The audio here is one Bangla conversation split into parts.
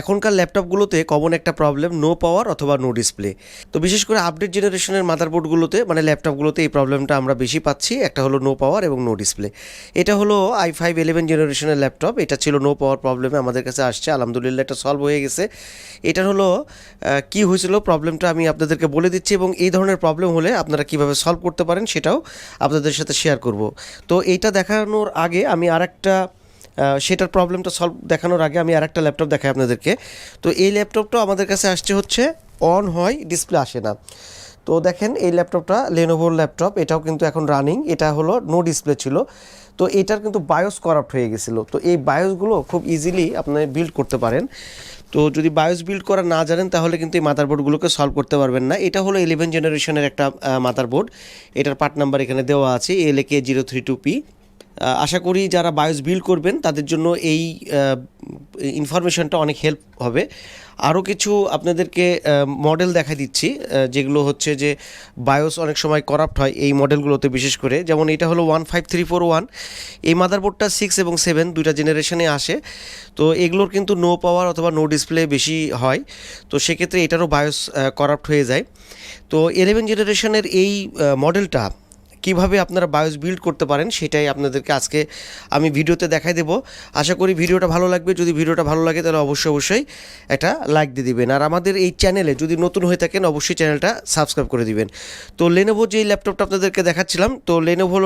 এখনকার ল্যাপটপগুলোতে কমন একটা প্রবলেম নো পাওয়ার অথবা নো ডিসপ্লে তো বিশেষ করে আপডেট জেনারেশনের মাদারবোর্ডগুলোতে মানে ল্যাপটপগুলোতে এই প্রবলেমটা আমরা বেশি পাচ্ছি। একটা হলো নো পাওয়ার এবং নো ডিসপ্লে এটা হলো আই ফাইভ ইলেভেন জেনারেশনের ল্যাপটপ। এটা ছিল নো পাওয়ার প্রবলেমে আমাদের কাছে আসছে। আলহামদুলিল্লাহ এটা সলভ হয়ে গেছে। এটার হলো কি হয়েছিল? প্রবলেমটা আমি আপনাদেরকে বলে দিচ্ছি এবং এই ধরনের প্রবলেম হলে আপনারা কীভাবে সলভ করতে পারেন সেটাও আপনাদের সাথে শেয়ার করব। তো এইটা দেখানোর আগে আমি আরেকটা আহ, সেটার প্রবলেমটা সলভ দেখানোর আগে আমি আরেকটা ল্যাপটপ দেখাই আপনাদেরকে। তো এই ল্যাপটপটা আমাদের কাছে আসছে হচ্ছে অন হয় ডিসপ্লে আসে না। তো দেখেন এই ল্যাপটপটা লেনোভোর ল্যাপটপ এটাও কিন্তু এখন রানিং এটা হলো নো ডিসপ্লে ছিল। তো এটার কিন্তু বায়োস করাপ্ট হয়ে গেছিল। তো এই বায়োসগুলো খুব ইজিলি আপনি বিল্ড করতে পারেন। তো যদি বায়োস বিল্ড করা না জানেন, তাহলে কিন্তু এই মাদারবোর্ডগুলোকে সলভ করতে পারবেন না। এটা হলো ইলেভেন জেনারেশনের একটা মাদারবোর্ড এটার পার্ট নাম্বার এখানে দেওয়া আছে L K zero three two P আশা করি যারা বায়োস বিল্ড করবেন, তাদের জন্য এই ইনফরমেশনটা অনেক হেল্প হবে। আরও কিছু আপনাদেরকে মডেল দেখা দিচ্ছি যেগুলো হচ্ছে যে বায়োস অনেক সময় করাপ্ট হয় এই মডেলগুলোতে বিশেষ করে। যেমন এটা হলো one five three four one এই মাদারবোর্ডটা সিক্স এবং সেভেন দুইটা জেনারেশনে আসে। তো এগুলোর কিন্তু নো পাওয়ার অথবা নো ডিসপ্লে বেশি হয়। তো সেক্ষেত্রে এটারও বায়োস করাপ্ট হয়ে যায়। তো ইলেভেন জেনারেশনের এই মডেলটা কীভাবে আপনারা বায়োস বিল্ড করতে পারেন সেটাই আপনাদেরকে আজকে আমি ভিডিওতে দেখাই দেব। আশা করি ভিডিওটা ভালো লাগবে। যদি ভিডিওটা ভালো লাগে তাহলে অবশ্যই অবশ্যই একটা লাইক দিয়ে দিবেন। আর আমাদের এই চ্যানেলে যদি নতুন হয়ে থাকেন, অবশ্যই চ্যানেলটা সাবস্ক্রাইব করে দিবেন। তো লেনোভো যে ল্যাপটপটা আপনাদেরকে দেখাচ্ছিলাম, তো লেনোভোর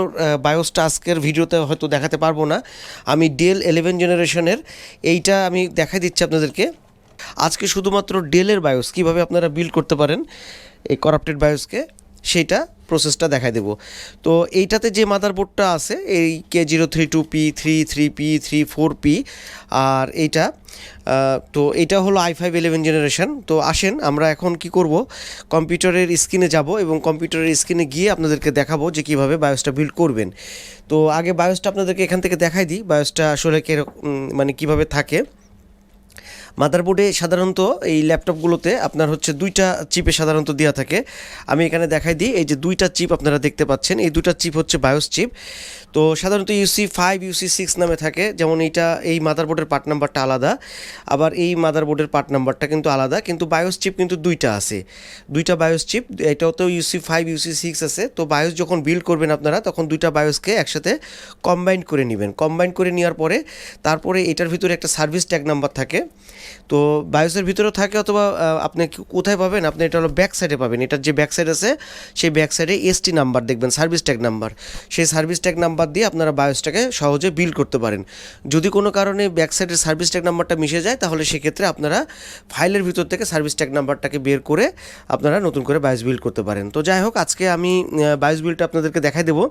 বায়োসটা আজকের ভিডিওতে হয়তো দেখাতে পারব না। আমি ডেল ইলেভেন জেনারেশনের এইটা আমি দেখাই দিচ্ছি আপনাদেরকে। আজকে শুধুমাত্র ডেলের বায়োস কীভাবে আপনারা বিল্ড করতে পারেন, এই করাপ্টেড বায়োসকে সেইটা প্রসেসটা দেখাই দেবো। তো এইটাতে যে মাদারবোর্ডটা আছে, এই K zero three two P three three P three four P আর এইটা তো এটা হলো আই ফাইভ ইলেভেন জেনারেশন তো আসেন, আমরা এখন কি করব? কম্পিউটারের স্ক্রিনে যাব এবং কম্পিউটারের স্ক্রিনে গিয়ে আপনাদেরকে দেখাবো যে কীভাবে বায়োসটা বিল্ড করবেন। তো আগে বায়োসটা আপনাদেরকে এখান থেকে দেখাই দিই। বায়োসটা আসলে কীরকম মানে কীভাবে থাকে। মাদারবোর্ডে সাধারণত এই ল্যাপটপগুলোতে আপনার হচ্ছে দুইটা চিপে সাধারণত দেওয়া থাকে। আমি এখানে দেখাই দিই, এই যে দুইটা চিপ আপনারা দেখতে পাচ্ছেন, এই দুইটা চিপ হচ্ছে বায়োস চিপ। তো সাধারণত ইউসি ফাইভ ইউসি সিক্স নামে থাকে, যেমন এইটা এই মাদারবোর্ডের পার্ট নাম্বারটা আলাদা, আবার এই মাদারবোর্ডের পার্ট নাম্বারটা কিন্তু আলাদা, কিন্তু বায়োস চিপ কিন্তু দুইটা আছে। দুইটা বায়োস চিপ, এটাও তো ইউসি ফাইভ ইউসি সিক্স আছে, তো বায়োস যখন বিল্ড করবেন আপনারা, তখন দুইটা বায়োসকে একসাথে কম্বাইন করে নেবেন। কম্বাইন করে নেওয়ার পরে, তারপরে এটার ভিতরে একটা সার্ভিস ট্যাগ নাম্বার থাকে। তো বায়োসের ভিতরেও থাকে অথবা আপনি কোথায় পাবেন? আপনি এটা হলো ব্যাক সাইডে পাবেন। এটার যে ব্যাক সাইড আছে, সেই ব্যাক সাইডে এসটি নাম্বার দেখবেন সার্ভিস ট্যাগ নাম্বার সেই সার্ভিস ট্যাগ নাম্বার দিয়ে আপনারা বায়োসটাকে সহজে বিল্ড করতে পারেন। যদি কোনো কারণে ব্যাক সাইডের সার্ভিস ট্যাগ নাম্বারটা মিশে যায়, তাহলে সেক্ষেত্রে আপনারা ফাইলের ভিতর থেকে সার্ভিস ট্যাগ নাম্বারটাকে বের করে আপনারা নতুন করে বায়োস বিল্ড করতে পারেন। তো যাই হোক, আজকে আমি বায়োস বিলটা আপনাদেরকে দেখাই দেবো।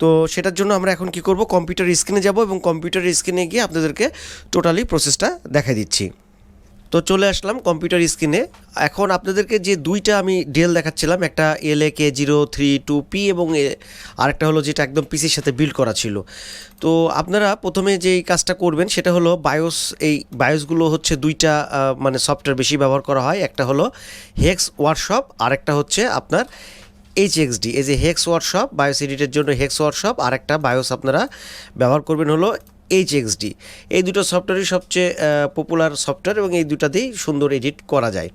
তো সেটার জন্য আমরা এখন কি করব? কম্পিউটার স্ক্রিনে যাব এবং কম্পিউটার স্ক্রিনে গিয়ে আপনাদেরকে টোটালি প্রসেসটা দেখাই দিচ্ছি। তো চলে আসলাম কম্পিউটার স্ক্রিনে এখন আপনাদেরকে যে দুইটা আমি ডেল দেখাচ্ছিলাম, একটা L A K zero three two P এবং আরেকটা হলো যেটা একদম পিসির সাথে বিল্ড করা ছিল। তো আপনারা প্রথমে যেই কাজটা করবেন সেটা হলো বায়োস এই বায়োসগুলো হচ্ছে দুইটা মানে সফটওয়্যার বেশি ব্যবহার করা হয়। একটা হলো হেক্স ওয়ার্কশপ আরেকটা হচ্ছে আপনার এইচ এক্সডি এই যে হেক্স ওয়ার্কশপ বায়োস এডিটের জন্য হেক্স ওয়ার্কশপ আর একটা বায়োস আপনারা ব্যবহার করবেন হলো এইচ এক্সডি এই দুটো সফটওয়্যারই সবচেয়ে পপুলার সফটওয়্যার এবং এই দুটাতেই সুন্দর এডিট করা যায়।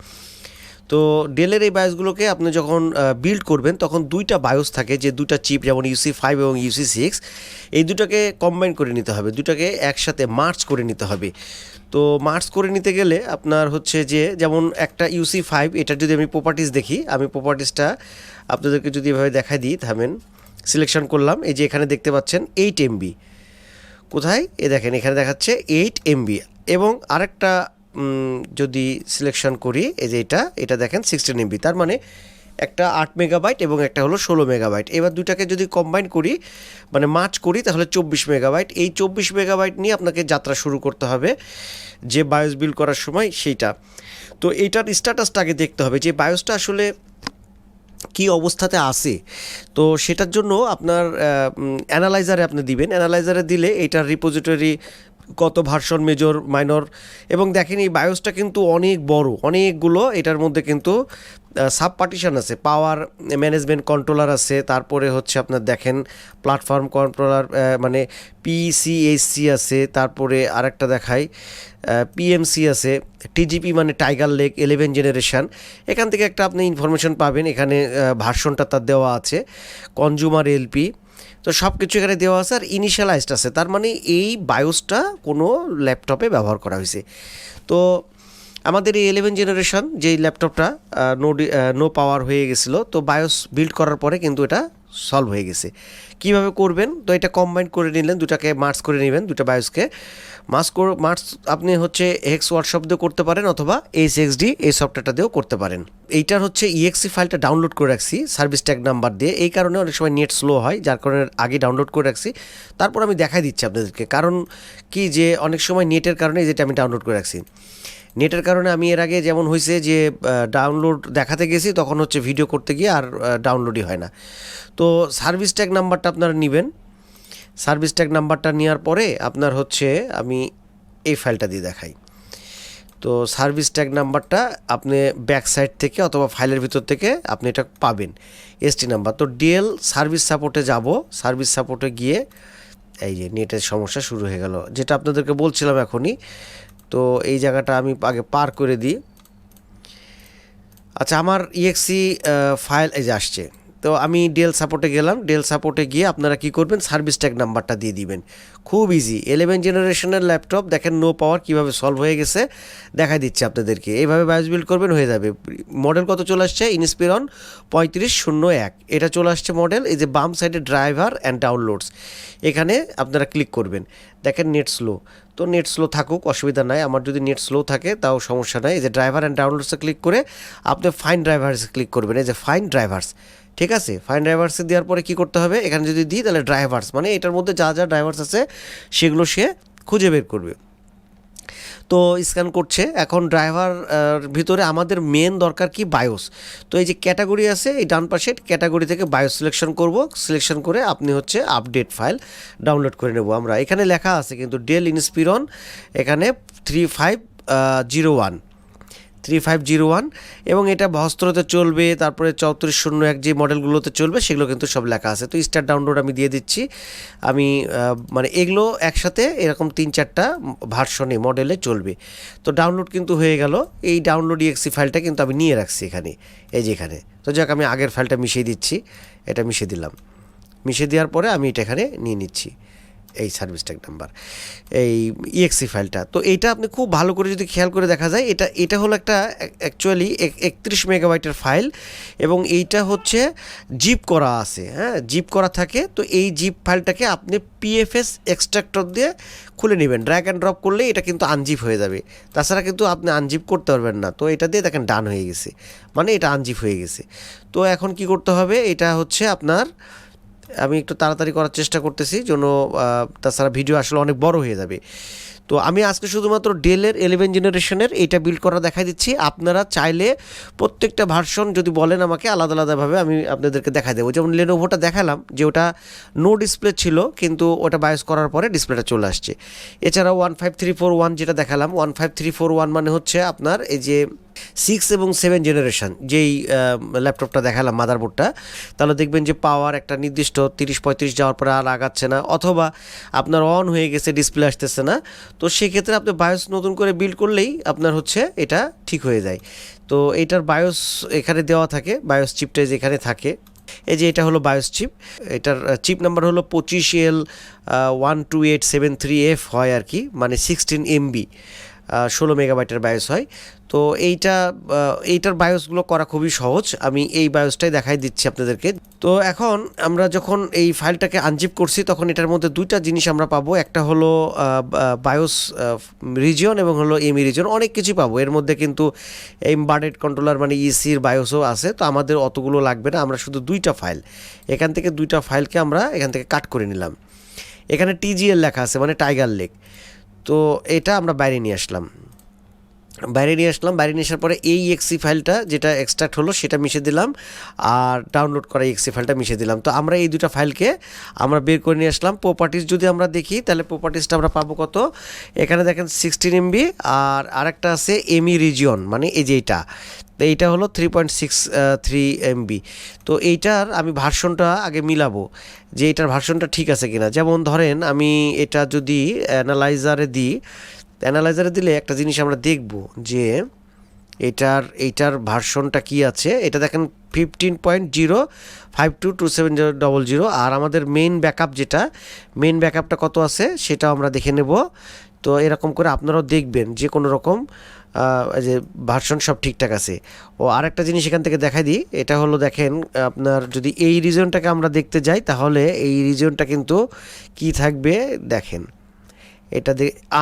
তো ডেলের এই বায়োসগুলোকে আপনি যখন বিল্ড করবেন, তখন দুইটা বায়োস থাকে, যে দুটা চিপ যেমন ইউসি ফাইভ এবং ইউসি সিক্স এই দুটাকে কম্বাইন করে নিতে হবে, দুটাকে একসাথে মার্চ করে নিতে হবে। তো মার্চ করে নিতে গেলে আপনার হচ্ছে যে, যেমন একটা ইউসি ফাইভ এটার যদি আমি প্রপার্টিস দেখি, আমি প্রপার্টিসটা আপনাদেরকে যদি এভাবে দেখাই দিই, থামেন সিলেকশন করলাম, এই যে এখানে দেখতে পাচ্ছেন এইট এমবি কোথায়? এ দেখেন, এখানে দেখাচ্ছে এইট এমবি এবং আরেকটা যদি সিলেকশন করি, এই যে এটা এটা দেখেন সিক্সটিন এমবি তার মানে একটা আট মেগাবাইট এবং একটা হলো ষোলো মেগাবাইট এবার দুটাকে যদি কম্বাইন করি মানে মার্চ করি, তাহলে চব্বিশ মেগাবাইট এই চব্বিশ মেগাবাইট নিয়ে আপনাকে যাত্রা শুরু করতে হবে যে বায়োস বিল করার সময় সেইটা। তো এইটার স্ট্যাটাসটা আগে দেখতে হবে। যে বায়োসটা আসলে কি অবস্থাতে আসে তো সেটার জন্য আপনার অ্যানালাইজারে আপনি দিবেন। অ্যানালাইজারে দিলে এইটার রিপোজিটরি কত ভার্সন মেজর মাইনর এবং দেখেন এই বায়োসটা কিন্তু অনেক বড়, অনেকগুলো এটার মধ্যে কিন্তু সাব পার্টিশন আছে পাওয়ার ম্যানেজমেন্ট কন্ট্রোলার আছে, তারপরে হচ্ছে আপনার দেখেন প্ল্যাটফর্ম কন্ট্রোলার মানে পিসিএসসি আছে, তারপরে আরেকটা দেখাই পিএমসি আছে টিজিপি মানে টাইগার লেক ইলেভেন জেনারেশন এখান থেকে একটা আপনি ইনফরমেশন পাবেন, এখানে ভার্সনটা তার দেওয়া আছে কনজুমার এলপি তো সব কিছু এখানে দেওয়া আছে আর ইনিশিয়ালাইজড আছে। তার মানে এই বায়োসটা কোনো ল্যাপটপে ব্যবহার করা হয়েছে। তো আমাদের এই ইলেভেন জেনারেশন যেই ল্যাপটপটা নো নো পাওয়ার হয়ে গেছিল, তো বায়োস বিল্ড করার পরে কিন্তু এটা সলভ হয়ে গেছে। কীভাবে করবেন? তো এটা কম্বাইন করে নিলেন, দুটাকে মার্চ করে নেবেন, দুটো বায়োসকে মার্চ মার্চ আপনি হচ্ছে এক্স ওয়ার্কশপ দিয়েও করতে পারেন অথবা এইচ এক্সডি এই সফটওয়্যারটা দিয়েও করতে পারেন। এইটার হচ্ছে ইএক্সি ফাইলটা ডাউনলোড করে রাখছি সার্ভিস ট্যাগ নাম্বার দিয়ে। এই কারণে অনেক সময় নেট স্লো হয়, যার কারণে আগে ডাউনলোড করে রাখছি। তারপর আমি দেখাই দিচ্ছি আপনাদেরকে। কারণ কি যে অনেক সময় নেটের কারণে যেটা আমি ডাউনলোড করে রাখছি। নেটের কারণে আমি এর আগে যেমন হয়েছে যে ডাউনলোড দেখাতে গেছি, তখন হচ্ছে ভিডিও করতে গিয়ে আর ডাউনলোডই হয় না। তো সার্ভিস ট্যাগ নাম্বারটা আপনারা নেবেন। সার্ভিস ট্যাগ নাম্বারটা নেওয়ার পরে আপনার হচ্ছে আমি এই ফাইলটা দিয়ে দেখাই। তো সার্ভিস ট্যাগ নাম্বারটা আপনি ব্যাক সাইড থেকে অথবা ফাইলের ভিতর থেকে আপনি এটা পাবেন এসটি নাম্বার তো ডিএল সার্ভিস সাপোর্টে যাব সার্ভিস সাপোর্টে গিয়ে এই যে নেটের সমস্যা শুরু হয়ে গেল। যেটা আপনাদেরকে বলছিলাম এখনই তো এই জায়গাটা আমি আগে পার করে দিই। আচ্ছা আমার ইএক্সি ফাইল এই যে আসছে। তো আমি ডেল সাপোর্টে গেলাম। ডেল সাপোর্টে গিয়ে আপনারা কি করবেন? সার্ভিস ট্যাগ নাম্বারটা দিয়ে দিবেন। খুব ইজি ইলেভেন জেনারেশনের ল্যাপটপ দেখেন নো পাওয়ার কীভাবে সলভ হয়ে গেছে। দেখাই দিচ্ছে আপনাদেরকে। এইভাবে বায়োস বিল্ড করবেন, হয়ে যাবে। মডেল কত চলে আসছে? ইনস্পিরন পঁয়ত্রিশ শূন্য এক। এটা চলে আসছে মডেল এই যে বাম সাইডে ড্রাইভার অ্যান্ড ডাউনলোডস এখানে আপনারা ক্লিক করবেন। দেখেন নেট স্লো তো নেট স্লো থাকুক, অসুবিধা নাই। আমার যদি নেট স্লো থাকে, তাও সমস্যা নাই। এই যে ড্রাইভার অ্যান্ড ডাউনলোডসে ক্লিক করে, আপনি ফাইন ড্রাইভার্সে ক্লিক করবেন। এই যে ফাইন ড্রাইভার্স ঠিক আছে ফাইন ড্রাইভার্সে দেওয়ার পরে কী করতে হবে? এখানে যদি দিই, তাহলে ড্রাইভার্স মানে এটার মধ্যে যা যা ড্রাইভার্স আছে, সেগুলো সে খুঁজে বের করবে। তো স্ক্যান করছে, এখন ড্রাইভার ভিতরে আমাদের মেন দরকার কি? বায়োস তো এই যে ক্যাটাগরি আছে, এই ডান পাশে ক্যাটাগরি থেকে বায়োস সিলেকশন করব। সিলেকশন করে আপনি হচ্ছে আপডেট ফাইল ডাউনলোড করে নেব আমরা। এখানে লেখা আছে কিন্তু ডেল ইনস্পিরন এখানে three five zero one three five zero one এবং এটা বহস্ত্রতে চলবে, তারপরে চৌত্রিশ শূন্য এক যে মডেলগুলোতে চলবে, সেগুলো কিন্তু সব লেখা আছে। তো স্টার ডাউনলোড আমি দিয়ে দিচ্ছি। আমি মানে এগুলো একসাথে এরকম তিন চারটা ভার্সনে মডেলে চলবে। তো ডাউনলোড কিন্তু হয়ে গেল। এই ডাউনলোড ইএক্সি ফাইলটা কিন্তু আমি নিয়ে রাখছি এখানে, এই যে এখানে। তো যাক, আমি আগের ফাইলটা মিশিয়ে দিচ্ছি। এটা মিশিয়ে দিলাম। মিশিয়ে দেওয়ার পরে আমি এটা এখানে নিয়ে নিচ্ছি। এই সার্ভিস ট্যাগ নাম্বার এই ইএক্সি ফাইলটা তো এইটা আপনি খুব ভালো করে যদি খেয়াল করে দেখা যায়, এটা এটা হলো একটা অ্যাকচুয়ালি একত্রিশ মেগাবাইটের ফাইল এবং এইটা হচ্ছে জিপ করা আছে হ্যাঁ জিপ করা থাকে। তো এই জিপ ফাইলটাকে আপনি পিএফএস এক্সট্রাক্টর দিয়ে খুলে নেবেন। ড্র্যাগ অ্যান্ড ড্রপ করলে এটা কিন্তু আনজিপ হয়ে যাবে। তাছাড়া কিন্তু আপনি আনজিপ করতে পারবেন না। তো এটা দিয়ে দেখেন ডান হয়ে গেছে। মানে এটা আনজিপ হয়ে গেছে। তো এখন কি করতে হবে? এটা হচ্ছে আপনার আমি একটু তাড়াতাড়ি করার চেষ্টা করতেছি জন্য তাছাড়া ভিডিও আসলে অনেক বড় হয়ে যাবে। তো আমি আজকে শুধুমাত্র ডেলের ইলেভেন জেনারেশনের এইটা বিল্ড করা দেখাই দিচ্ছি। আপনারা চাইলে প্রত্যেকটা ভার্সন যদি বলেন আমাকে, আলাদা আলাদাভাবে আমি আপনাদেরকে দেখাই দেবো। যেমন লেনোভোটা দেখালাম যে ওটা নো ডিসপ্লে ছিল, কিন্তু ওটা বায়োস করার পরে ডিসপ্লেটা চলে আসছে। এছাড়াও one five three four one যেটা দেখালাম one five three four one মানে হচ্ছে আপনার এই যে সিক্স এবং সেভেন জেনারেশন, যেই ল্যাপটপটা দেখালাম, মাদারবোর্ডটা, তাহলে দেখবেন যে পাওয়ার একটা নির্দিষ্ট তিরিশ পঁয়ত্রিশ যাওয়ার পরে আর আগাচ্ছে না, অথবা আপনার অন হয়ে গেছে, ডিসপ্লে আসতেছে না, তো সেক্ষেত্রে আপনি বায়োস নতুন করে বিল্ড করলেই আপনার হচ্ছে এটা ঠিক হয়ে যায়। তো এটার বায়োস এখানে দেওয়া থাকে বায়োস চিপটা যেখানে থাকে, এই যে এটা হলো বায়োস চিপ এটার চিপ নাম্বার হলো পঁচিশ L one two eight seven three F হয় আর কি মানে সিক্সটিন এমবি ষোলো মেগাবাইটের বায়োস হয়। তো এইটা এইটার বায়োসগুলো করা খুবই সহজ। আমি এই বায়োসটাই দেখাই দিচ্ছি আপনাদেরকে। তো এখন আমরা যখন এই ফাইলটাকে আনজিপ করছি, তখন এটার মধ্যে দুইটা জিনিস আমরা পাবো। একটা হলো বায়োস রিজিয়ন এবং হলো এমি রিজিয়ন অনেক কিছু পাবো। এর মধ্যে কিন্তু এমবার্ডেড কন্ট্রোলার মানে ইসির বায়োসও আছে। তো আমাদের অতগুলো লাগবে না। আমরা শুধু দুইটা ফাইল। এখান থেকে দুইটা ফাইলকে আমরা এখান থেকে কাট করে নিলাম। এখানে টিজিএল লেখা আছে মানে টাইগার লেক তো এটা আমরা বাইরে নিয়ে আসলাম। বাইরে নিয়ে আসলাম, বাইরে নিয়ে আসার পরে এই এক্সি ফাইলটা যেটা এক্সট্রাক্ট হলো সেটা মিশে দিলাম আর ডাউনলোড করা এক্সি ফাইলটা মিশে দিলাম। তো আমরা এই দুটো ফাইলকে আমরা বের করে নিয়ে আসলাম। প্রপার্টিস যদি আমরা দেখি, তাহলে প্রপার্টিসটা আমরা পাবো কত? এখানে দেখেন সিক্সটিন এমবি আর আরেকটা আছে এমি রিজিয়ন মানে এই যে তো এইটা হলো three point six three MB তো এইটার আমি ভার্সনটা আগে মিলাবো যে এটার ভার্সনটা ঠিক আছে কিনা। যেমন ধরেন আমি এটা যদি অ্যানালাইজারে দিই অ্যানালাইজারে দিলে একটা জিনিস আমরা দেখব যে এটার, এইটার ভার্সনটা কি আছে। এটা দেখেন fifteen point zero five two two seven zero double zero আর আমাদের মেইন ব্যাকআপ যেটা মেইন ব্যাকআপটা কত আছে সেটাও আমরা দেখে নেব। তো এরকম করে আপনারাও দেখবেন যে কোনো রকম যে ভার্সন সব ঠিকঠাক আছে। ও আরেকটা জিনিস এখান থেকে দেখাই দিই, এটা হলো দেখেন আপনার যদি এই রিজনটাকে আমরা দেখতে যাই, তাহলে এই রিজনটা কিন্তু কি থাকবে? দেখেন। এটা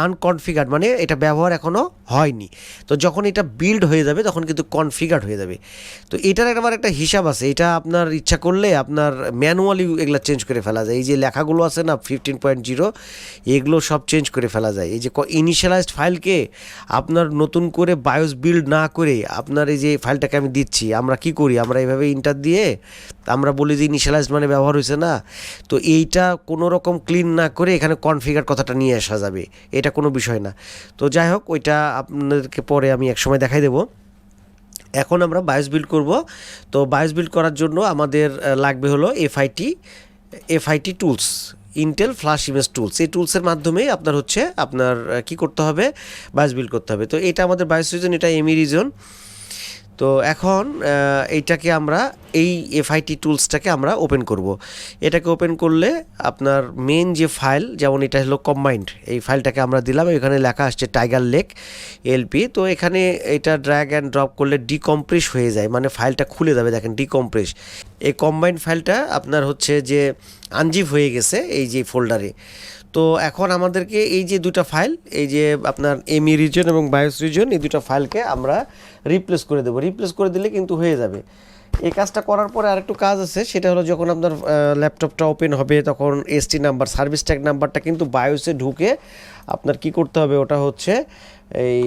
আনকনফিগার্ড মানে এটা ব্যবহার এখনও হয়নি। তো যখন এটা বিল্ড হয়ে যাবে, তখন কিন্তু কনফিগার্ড হয়ে যাবে। তো এটার আবার একটা হিসাব আছে, এটা আপনার ইচ্ছা করলে আপনার ম্যানুয়ালি এগুলো চেঞ্জ করে ফেলা যায়। এই যে লেখাগুলো আছে না ফিফটিন পয়েন্ট জিরো এগুলো সব চেঞ্জ করে ফেলা যায়। এই যে ইনিশিয়ালাইজড ফাইলকে আপনার নতুন করে বায়োস বিল্ড না করে আপনার এই যে ফাইলটাকে আমি দিচ্ছি, আমরা কি করি? আমরা এইভাবে ইন্টার দিয়ে, আমরা বলি যে ইনিশিয়ালাইজড মানে ব্যবহার হয়েছে না। তো এইটা কোনো রকম ক্লিন না করে এখানে কনফিগার কথাটা নিয়ে আসা যাবে, এটা কোনো বিষয় না। তো যাই হোক, ওইটা আপনাদেরকে পরে আমি একসময় দেখাই দেবো। এখন আমরা বায়োস বিল্ড করব। তো বায়োস বিল্ড করার জন্য আমাদের লাগবে হলো FIT FIT tools Intel flash image tools এই টুলসের মাধ্যমে আপনার হচ্ছে আপনার কি করতে হবে? বায়োস বিল্ড করতে হবে। তো এটা আমাদের বায়োস রিজন এটা এমি রিজন তো এখন এইটাকে আমরা, এই এফআইটি টুলসটাকে আমরা ওপেন করব। এটাকে ওপেন করলে আপনার মেন যে ফাইল, যেমন এটা হলো কম্বাইন্ড এই ফাইলটাকে আমরা দিলাম, এখানে লেখা আসছে টাইগার লেক এলপি তো এখানে এটা ড্র্যাগ অ্যান্ড ড্রপ করলে ডিকম্প্রেস হয়ে যায় মানে ফাইলটা খুলে যাবে, দেখেন ডিকম্প্রেস এই কম্বাইন্ড ফাইলটা আপনার হচ্ছে যে আনজিপ হয়ে গেছে এই যে ফোল্ডারে তো এখন আমাদেরকে এই যে দুটো ফাইল, এই যে আপনার এমি রিজন এবং বায়োস রিজন এই দুটো ফাইলকে আমরা রিপ্লেস করে দেবো। রিপ্লেস করে দিলে কিন্তু হয়ে যাবে। এই কাজটা করার পরে আরেকটু কাজ আছে, সেটা হলো যখন আপনার ল্যাপটপটা ওপেন হবে, তখন এসটি নাম্বার সার্ভিস ট্যাগ নাম্বারটা কিন্তু বায়োসে ঢুকে আপনার কি করতে হবে, ওটা হচ্ছে এই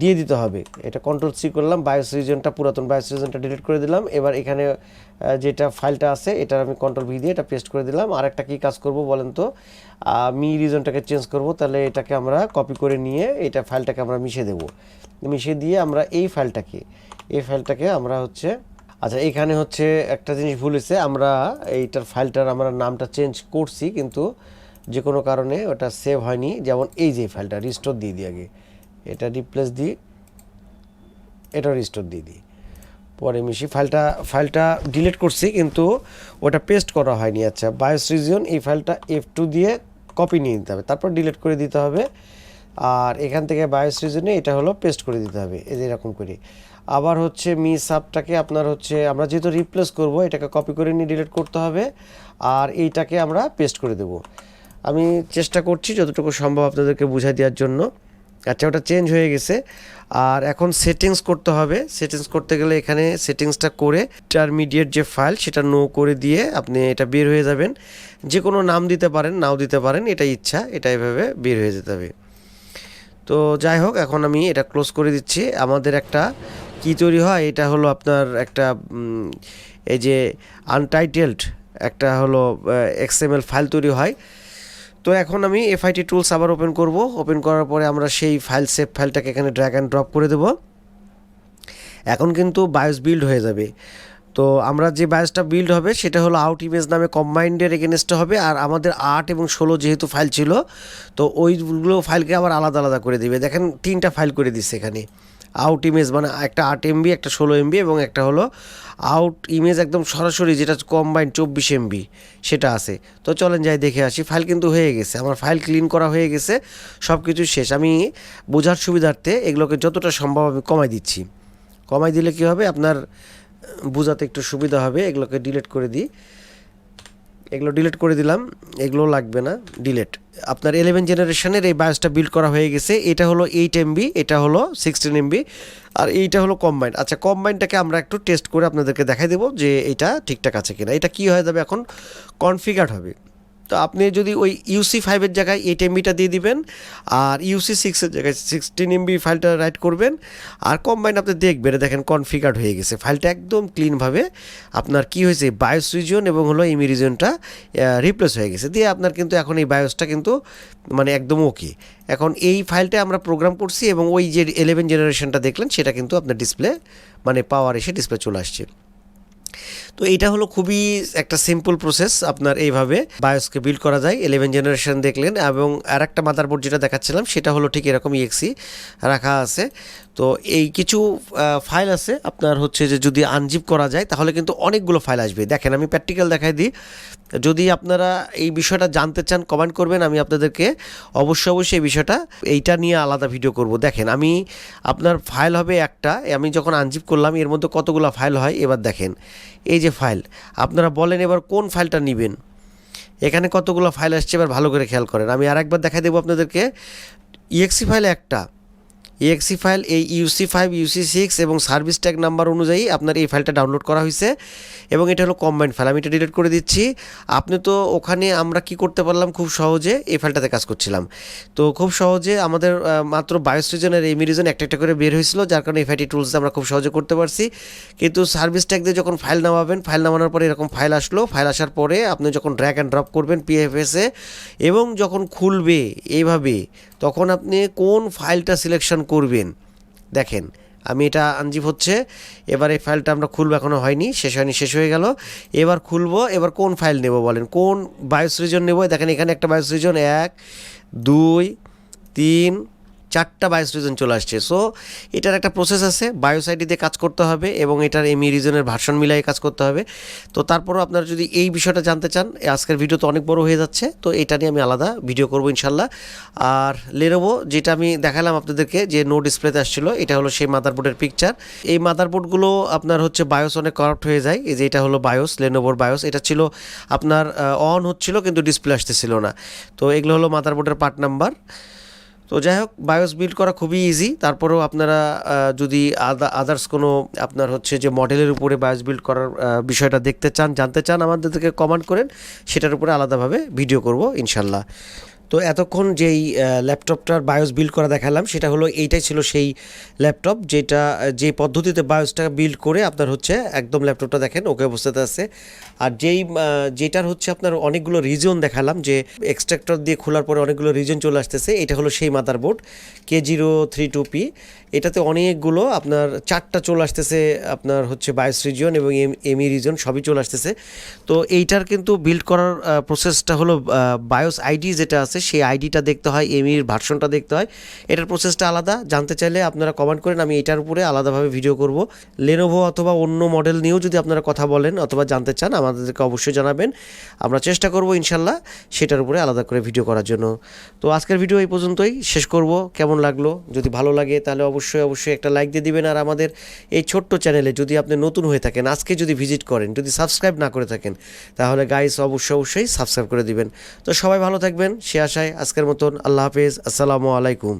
দিয়ে দিতে হবে। এটা কন্ট্রোল সি করলাম বায়োস রিজনটা পুরাতন বায়োস রিজনটা ডিলিট করে দিলাম। এবার এখানে যেটা ফাইলটা আছে এটার আমি কন্ট্রোল ভি দিয়ে এটা পেস্ট করে দিলাম। আর একটা কী কাজ করব বলেন তো? আমি রিজনটাকে চেঞ্জ করব, তাহলে এটাকে আমরা কপি করে নিয়ে এটা ফাইলটাকে আমরা মিশে দেব। মিশিয়ে দিয়ে আমরা এই ফাইলটাকে এই ফাইলটাকে আমরা হচ্ছে আচ্ছা এখানে হচ্ছে একটা জিনিস ভুল হয়েছে, আমরা এইটার ফাইলটার আমরা নামটা চেঞ্জ করছি, কিন্তু যে কোনো কারণে ওটা সেভ হয়নি, যেমন এই যে ফাইলটা রিস্টোর দিয়ে দিই আগে, এটা রিপ্লেস দিই, এটা রিস্টোর দিয়ে দিই। পরে মিশি ফাইলটা ফাইলটা ডিলিট করছি, কিন্তু ওটা পেস্ট করা হয়নি আচ্ছা বায়োস রিজিয়ন এই ফাইলটা এফ টু দিয়ে কপি নিয়ে নিতে হবে, তারপর ডিলিট করে দিতে হবে আর এখান থেকে বায়োস রিজনে এটা হলো পেস্ট করে দিতে হবে, এই যে এরকম করে। আবার হচ্ছে মি সাবটাকে আপনার হচ্ছে আমরা যেহেতু রিপ্লেস করব, এটাকে কপি করে নিয়ে ডিলিট করতে হবে আর এইটাকে আমরা পেস্ট করে দেব। আমি চেষ্টা করছি যতটুকু সম্ভব আপনাদেরকে বুঝাই দেওয়ার জন্য। আচ্ছা ওটা চেঞ্জ হয়ে গেছে। আর এখন সেটিংস করতে হবে। সেটিংস করতে গেলে এখানে সেটিংসটা করে ইন্টারমিডিয়েট যে ফাইল সেটা নো করে দিয়ে আপনি এটা বের হয়ে যাবেন। যে কোনো নাম দিতে পারেন, নাও দিতে পারেন এটা ইচ্ছা, এটা এভাবে বের হয়ে যেতে হবে। তো যাই হোক, এখন আমি এটা ক্লোজ করে দিচ্ছি। আমাদের একটা কি তৈরি হয়? এটা হলো আপনার একটা এই যে আনটাইটেলড একটা হলো এক্সএমএল ফাইল তৈরি হয়। তো এখন আমি এফআইটি টুলস আবার ওপেন করব। ওপেন করার পরে আমরা সেই ফাইল সেভ ফাইলটাকে এখানে ড্র্যাগ অ্যান্ড ড্রপ করে দেব। এখন কিন্তু বায়োস বিল্ড হয়ে যাবে। তো আমরা যে বায়োসটা বিল্ড হবে, সেটা হলো আউট ইমেজ নামে কম্বাইন্ডের এগেনস্টে হবে আর আমাদের আট এবং ষোলো যেহেতু ফাইল ছিল, তো ওইগুলো ফাইলকে আবার আলাদা আলাদা করে দিবে। দেখেন তিনটা ফাইল করে দিচ্ছে এখানে। আউট ইমেজ মানে একটা আট এমবি একটা ষোলো এমবি এবং একটা হলো আউট ইমেজ একদম সরাসরি যেটা কম্বাইন্ড চব্বিশ এমবি সেটা আছে। তো চলেন যাই দেখে আসি। ফাইল কিন্তু হয়ে গেছে। আমার ফাইল ক্লিন করা হয়ে গেছে। সব কিছু শেষ। আমি বোঝার সুবিধার্থে এগুলোকে যতটা সম্ভব আমি কমাই দিচ্ছি। কমাই দিলে কি হবে? আপনার বোঝাতে একটু সুবিধা হবে, এগুলোকে ডিলিট করে দিই। এগুলো ডিলিট করে দিলাম, এগুলো লাগবে না ডিলিট আপনার ইলেভেন জেনারেশনের এই বায়োসটা বিল্ড করা হয়ে গেছে, এটা হলো এইট এমবি এটা হলো সিক্সটিন এমবি আর এইটা হলো কম্বাইন্ড আচ্ছা কম্বাইন্ডটাকে আমরা একটু টেস্ট করে আপনাদেরকে দেখাই দেবো যে এটা ঠিকঠাক আছে কিনা। এটা কি হয়ে যাবে এখন? কনফিগার্ড হবে। তো আপনি যদি ওই ইউসি ফাইভের জায়গায় এইট এমবিটা দিয়ে দিবেন, আর ইউসি সিক্সের জায়গায় সিক্সটিন এমবি ফাইলটা রাইট করবেন, আর কম্বাইন আপনি দেখবেন দেখেন কনফিগার্ড হয়ে গেছে। ফাইলটা একদম ক্লিনভাবে আপনার কি হয়েছে বায়োস রিজন এবং হলো ইমি রিজনটা রিপ্লেস হয়ে গেছে। দিয়ে আপনার কিন্তু এখন এই বায়োসটা কিন্তু মানে একদম ওকে এখন এই ফাইলটা আমরা প্রোগ্রাম করছি এবং ওই যে ইলেভেন জেনারেশনটা দেখলেন, সেটা কিন্তু আপনার ডিসপ্লে মানে পাওয়ার এসে ডিসপ্লে চলে আসছে। তো এটা হলো খুবই একটা সিম্পল প্রসেস আপনার এইভাবে বায়োসকে বিল্ড করা যায় ইলেভেন জেনারেশন দেখলেন এবং আর একটা মাদারবোর্ড যেটা দেখাচ্ছিলাম সেটা হলো ঠিক এরকম ইএক্সি রাখা আছে। তো এই কিছু ফাইল আছে, আপনার হচ্ছে যে যদি আনজিপ করা যায় তাহলে কিন্তু অনেকগুলো ফাইল আসবে। দেখেন আমি প্র্যাকটিক্যাল দেখাই দিই। যদি আপনারা এই বিষয়টা জানতে চান কমেন্ট করবেন, আমি আপনাদেরকে অবশ্যই অবশ্যই এই বিষয়টা, এইটা নিয়ে আলাদা ভিডিও করব। দেখেন, আমি আপনার ফাইল হবে একটা, আমি যখন আনজিপ করলাম, এর মধ্যে কতগুলো ফাইল হয়, এবার দেখেন, এই যে ফাইল আপনারা বলেন এবার কোন ফাইলটা নেবেন? এখানে কতগুলো ফাইল আসছে, এবার ভালো করে খেয়াল করেন। আমি আরেকবার দেখাই দেবো আপনাদেরকে ইএক্সি ফাইল একটা ইএক্সি ফাইল এই ইউসি ফাইভ ইউসি সিক্স এবং সার্ভিস ট্যাগ নাম্বার অনুযায়ী আপনার এই ফাইলটা ডাউনলোড করা হয়েছে এবং এটা হলো কম্বাইন্ড ফাইল আমি এটা ডিলিট করে দিচ্ছি। আপনি তো ওখানে আমরা কি করতে পারলাম? খুব সহজে এই ফাইলটাতে কাজ করছিলাম। তো খুব সহজে আমাদের মাত্র বায়োস রিজনের এই রিজন একটা একটা করে বের হয়েছিল, যার কারণে এই ফাইটি টুলস আমরা খুব সহজে করতে পারছি। কিন্তু সার্ভিস ট্যাগ দিয়ে যখন ফাইল নামাবেন ফাইল নামানোর পরে এরকম ফাইল আসলো। ফাইল আসার পরে আপনি যখন ড্র্যাগ অ্যান্ড ড্রপ করবেন পিএফএসে এবং যখন খুলবে এইভাবে, তখন আপনি কোন ফাইলটা সিলেকশন করবেন। দেখেন, আমি এটা আনজিপ হচ্ছে, এবার এই ফাইলটা আমরা খুলবো এখনও হয়নি, শেষ হয়নি, শেষ হয়ে গেল। এবার খুলবো, এবার কোন ফাইল নেব বলেন? কোন বায়োস রিজন নেব? দেখেন এখানে একটা বায়োস রিজন এক, দুই, তিন চারটা বায়োস রিজন চলে আসছে। সো এটার একটা প্রসেস আছে বায়োস দিয়ে কাজ করতে হবে এবং এটার এমি রিজনের ভার্সন মিলাই কাজ করতে হবে। তো তারপরও আপনারা যদি এই বিষয়টা জানতে চান আজকের ভিডিও তো অনেক বড় হয়ে যাচ্ছে, তো এটা নিয়ে আমি আলাদা ভিডিও করব ইনশাল্লাহ। আর লেনোভো যেটা আমি দেখালাম আপনাদেরকে যে নো ডিসপ্লেতে আসছিল, এটা হলো সেই মাদারবোর্ডের পিকচার এই মাদারবোর্ডগুলো আপনার হচ্ছে বায়োস অনেক করাপ্ট হয়ে যায়, এই যে এটা হলো বায়োস লেনোভোর বায়োস এটা ছিল আপনার অন হচ্ছিল কিন্তু ডিসপ্লে আসতেছিল না। তো এগুলো হলো মাদারবোর্ডের পার্ট নাম্বার তো যাই হোক বায়োস বিল্ড করা খুবই ইজি তারপরেও আপনারা যদি আদা আদার্স কোনো আপনার হচ্ছে যে মডেলের উপরে বায়োস বিল্ড করার বিষয়টা দেখতে চান, জানতে চান আমাদের থেকে কমেন্ট করেন। সেটার উপরে আলাদাভাবে ভিডিও করব, ইনশাল্লাহ। তো এতক্ষণ যেই ল্যাপটপটার বায়োস বিল্ড করা দেখালাম, সেটা হলো এইটাই ছিল সেই ল্যাপটপ, যেটা, যে পদ্ধতিতে বায়োসটা বিল্ড করে আপনার হচ্ছে একদম ল্যাপটপটা দেখেন, ওকে অবস্থাতে আছে। আর যেই যেটার হচ্ছে আপনার অনেকগুলো রিজন দেখালাম, যে এক্সট্রাক্টর দিয়ে খোলার পরে অনেকগুলো রিজন চলে আসতেছে, এটা হলো সেই motherboard K zero three two P এটাতে অনেকগুলো আপনার চারটা চলে আসতেছে আপনার হচ্ছে বায়োস রিজন এবং এমি রিজন সবই চলে আসতেছে। তো এইটার কিন্তু বিল্ড করার প্রসেসটা হলো বায়োস আইডি যেটা আছে, সেই আইডিটা দেখতে হয় এমির ভার্সনটা দেখতে হয়। এটার প্রসেসটা আলাদা। জানতে চাইলে আপনারা কমেন্ট করেন, আমি এটার উপরে আলাদাভাবে ভিডিও করব। লেনোভো অথবা অন্য মডেল নিয়েও যদি আপনারা কথা বলেন অথবা জানতে চান, আমাদেরকে অবশ্যই জানাবেন। আমরা চেষ্টা করব ইনশাল্লাহ সেটার উপরে আলাদা করে ভিডিও করার জন্য। তো আজকের ভিডিও এই পর্যন্তই। শেষ করব। কেমন লাগল? যদি ভালো লাগে, তাহলে অবশ্যই অবশ্যই একটা লাইক দিয়ে দিবেন। আর আমাদের এই ছোট্ট চ্যানেলে যদি আপনি নতুন হয়ে থাকেন, আজকে যদি ভিজিট করেন, যদি সাবস্ক্রাইব না করে থাকেন, তাহলে গাইস অবশ্যই অবশ্যই সাবস্ক্রাইব করে দিবেন। তো সবাই ভালো থাকবেন। সে আশায় আজকের মতন আল্লাহ হাফিজ। আসসালামু আলাইকুম।